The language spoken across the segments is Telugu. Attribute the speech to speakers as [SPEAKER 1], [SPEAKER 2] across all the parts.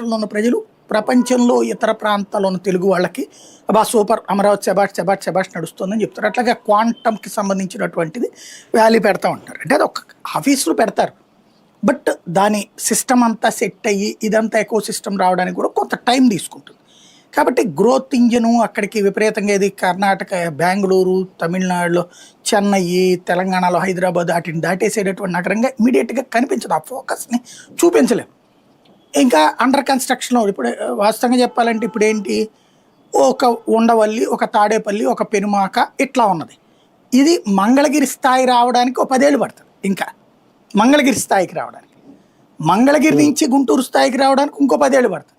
[SPEAKER 1] రాష్ట్రంలో ఉన్న ప్రజలు ప్రపంచంలో ఇతర ప్రాంతాల్లో ఉన్న తెలుగు వాళ్ళకి అబ్బా సూపర్ అమరావతి శబాష్ శబాష్ శబాష్ నడుస్తుందని చెప్తారు. అట్లాగే క్వాంటమ్కి సంబంధించినటువంటిది వ్యాలీ పెడతా ఉంటారు. అంటే అది ఒక ఆఫీసులో పెడతారు. బట్ దాని సిస్టమ్ అంతా సెట్ అయ్యి ఇదంతా ఎక్కువ సిస్టమ్ రావడానికి కూడా కొంత టైం తీసుకుంటుంది. కాబట్టి గ్రోత్ ఇంజను అక్కడికి విపరీతంగా ఇది కర్ణాటక బెంగళూరు తమిళనాడులో చెన్నై తెలంగాణలో హైదరాబాద్ వాటిని దాటేసేటటువంటి నగరంగా ఇమీడియట్గా కనిపించదు. ఆ ఫోకస్ని చూపించలేం. ఇంకా అండర్ కన్స్ట్రక్షన్లో ఇప్పుడు వాస్తవంగా చెప్పాలంటే ఇప్పుడు ఏంటి ఒక ఉండవల్లి ఒక తాడేపల్లి ఒక పెనుమాక ఇట్లా ఉన్నది. ఇది మంగళగిరి స్థాయి రావడానికి ఒక పదేళ్ళు పడుతుంది ఇంకా. మంగళగిరి స్థాయికి రావడానికి. మంగళగిరి నుంచి గుంటూరు స్థాయికి రావడానికి ఇంకో పదేళ్ళు పడుతుంది.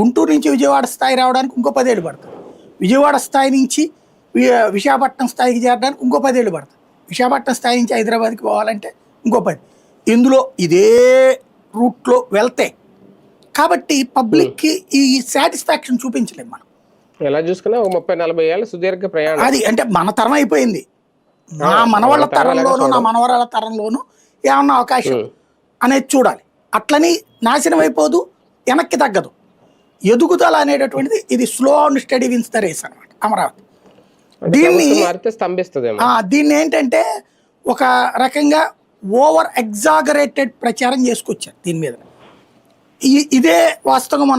[SPEAKER 1] గుంటూరు నుంచి విజయవాడ స్థాయి రావడానికి ఇంకో పదేళ్ళు పడుతుంది. విజయవాడ స్థాయి నుంచి వి- విశాఖపట్నం స్థాయికి చేరడానికి ఇంకో పదేళ్ళు పడుతుంది. విశాఖపట్నం స్థాయి నుంచి హైదరాబాద్కి పోవాలంటే ఇంకో పది. ఇందులో ఇదే రూట్లో వెళ్తే కాబట్టి పబ్లిక్కి ఈ సాటిస్ఫాక్షన్ చూపించలేము మనం.
[SPEAKER 2] ఎలా చూసుకున్నా ఒక ముప్పై నలభై ఏళ్ళ సుదీర్ఘ ప్రయాణం.
[SPEAKER 1] అది అంటే మన తరం అయిపోయింది. నా మనవాళ్ళ తరంలోను నా. మనవరాళ్ళ తరంలోను ఏమన్నా అవకాశం
[SPEAKER 2] ఉం.
[SPEAKER 1] అనేది చూడాలి. అట్లని నాశనం అయిపోదు వెనక్కి తగ్గదు. ఎదుగుదల అనేటటువంటిది ఇది slow and steady wins the race అనమాట అమరావతి. దీన్ని దీన్ని ఏంటంటే ఒక రకంగా ఓవర్ ఎగ్జాగరేటెడ్ ప్రచారం చేసుకొచ్చారు దీని మీద. ఇదే వాస్తవం